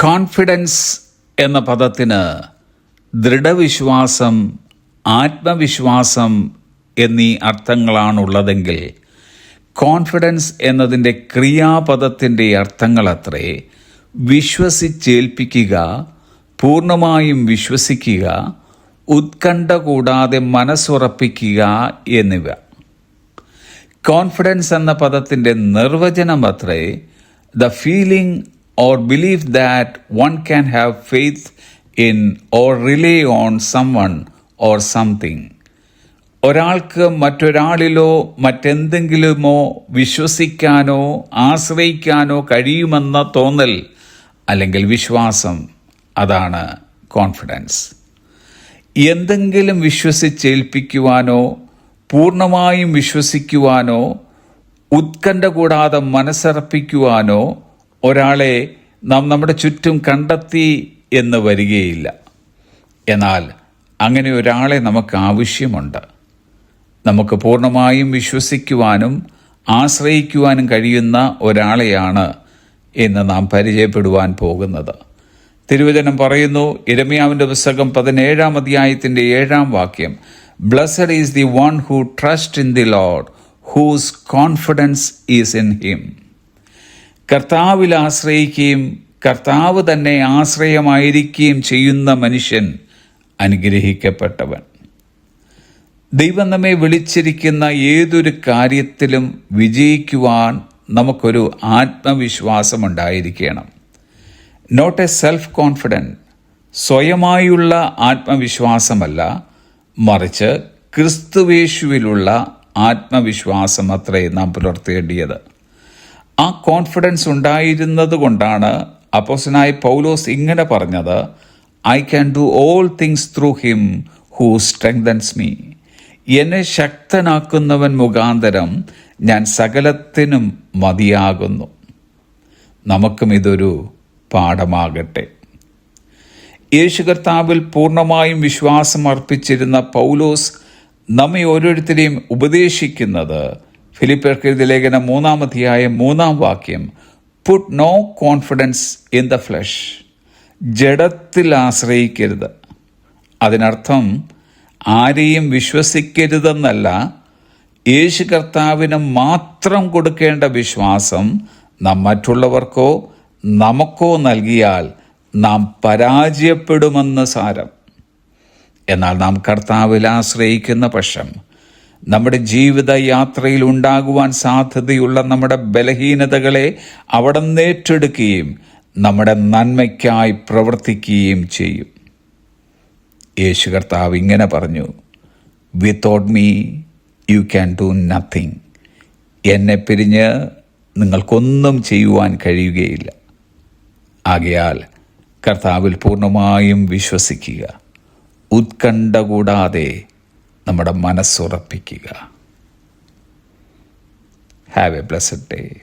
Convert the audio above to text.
Confidence എന്ന പദത്തിന് ദൃഢവിശ്വാസം ആത്മവിശ്വാസം എന്നീ അർത്ഥങ്ങളാണുള്ളതെങ്കിൽ കോൺഫിഡൻസ് എന്നതിന്റെ ക്രിയാപദത്തിന്റെ അർത്ഥങ്ങളത്രേ വിശ്വസിച്ചേൽപ്പിക്കുക പൂർണമായും വിശ്വസിക്കുക ഉത്കണ്ഠ കൂടാതെ മനസ്സുറപ്പിക്കുക എന്നിവ. കോൺഫിഡൻസ് എന്ന പദത്തിന്റെ നിർവചനം അത്രേ the feeling or believe that one can have faith in or rely on someone or something. ഒരാൾക്ക് മറ്റൊരാളിലോ മറ്റെന്തെങ്കിലുമോ വിശ്വസിക്കാനോ ആശ്രയിക്കാനോ കഴിയുമെന്ന തോന്നൽ അല്ലെങ്കിൽ വിശ്വാസം അതാണ് കോൺഫിഡൻസ് എന്തെങ്കിലും വിശ്വസിച്ചേൽപ്പിക്കുവാനോ പൂർണമായും വിശ്വസിക്കുവാനോ ഉത്കണ്ഠ കൂടാതെ മനസ്സർപ്പിക്കുവാനോ ഒരാളെ നാം നമ്മുടെ ചുറ്റും കണ്ടെത്തി എന്ന് വരികയില്ല. എന്നാൽ അങ്ങനെ ഒരാളെ നമുക്ക് ആവശ്യമുണ്ട്. നമുക്ക് പൂർണമായും വിശ്വസിക്കുവാനും ആശ്രയിക്കുവാനും കഴിയുന്ന ഒരാളെയാണ് എന്ന് നാം പരിചയപ്പെടുവാൻ പോകുന്നത്. തിരുവചനം പറയുന്നു ഇരമ്യാവിന്റെ പുസ്തകം പതിനേഴാം അധ്യായത്തിന്റെ ഏഴാം വാക്യം blessed is the one who trust in the lord whose confidence is in him കർത്താവിൽ ആശ്രയിക്കുകയും കർത്താവ് തന്നെ ആശ്രയമായിരിക്കുകയും ചെയ്യുന്ന മനുഷ്യൻ അനുഗ്രഹിക്കപ്പെട്ടവൻ. ദൈവം നമ്മെ വിളിച്ചിരിക്കുന്ന ഏതൊരു കാര്യത്തിലും വിജയിക്കുവാൻ നമുക്കൊരു ആത്മവിശ്വാസമുണ്ടായിരിക്കണം. നോട്ട് എ സെൽഫ് കോൺഫിഡന്റ് സ്വയമായുള്ള ആത്മവിശ്വാസമല്ല മറിച്ച് ക്രിസ്തുവേശുവിലുള്ള ആത്മവിശ്വാസം അത്രേ നാം പുലർത്തേണ്ടിയത്. ആ കോൺഫിഡൻസ് ഉണ്ടായിരുന്നത് കൊണ്ടാണ് അപ്പോസനായി പൗലോസ് ഇങ്ങനെ പറഞ്ഞത് I can do all things through him who strengthens me എന്നെ ശക്തനാക്കുന്നവൻ മുഖാന്തരം ഞാൻ സകലത്തിനും മതിയാകുന്നു. നമുക്കും ഇതൊരു പാഠമാകട്ടെ. യേശു കർത്താവിൽ പൂർണമായും വിശ്വാസം അർപ്പിച്ചിരുന്ന പൗലോസ് നമ്മെ ഓരോരുത്തരെയും ഉപദേശിക്കുന്നത് ഫിലിപ്പർക്കെഴുതി ലേഖനം അധ്യായം മൂന്നാം വാക്യം. Put no confidence in the flesh ജഡത്തിൽ ആശ്രയിക്കരുത്. അതിനർത്ഥം ആരെയും വിശ്വസിക്കരുതെന്നല്ല യേശു കർത്താവിന് മാത്രം കൊടുക്കേണ്ട വിശ്വാസം നാം മറ്റുള്ളവർക്കോ നമുക്കോ നൽകിയാൽ നാം പരാജയപ്പെടുമെന്ന് സാരം. എന്നാൽ നാം കർത്താവിൽ ആശ്രയിക്കുന്ന പക്ഷം നമ്മുടെ ജീവിത യാത്രയിൽ ഉണ്ടാകുവാൻ സാധ്യതയുള്ള നമ്മുടെ ബലഹീനതകളെ അവിടെ നേറ്റെടുക്കുകയും നമ്മുടെ നന്മയ്ക്കായി പ്രവർത്തിക്കുകയും ചെയ്യും. യേശു കർത്താവ് ഇങ്ങനെ പറഞ്ഞു without me you can do nothing എന്നെ പിരിഞ്ഞ് നിങ്ങൾക്കൊന്നും ചെയ്യുവാൻ കഴിയുകയില്ല. ആകയാൽ കർത്താവിൽ പൂർണമായും വിശ്വസിക്കുക. ഉത്കണ്ഠ കൂടാതെ നമ്മുടെ മനസ്സുറപ്പിക്കുക. Have a blessed day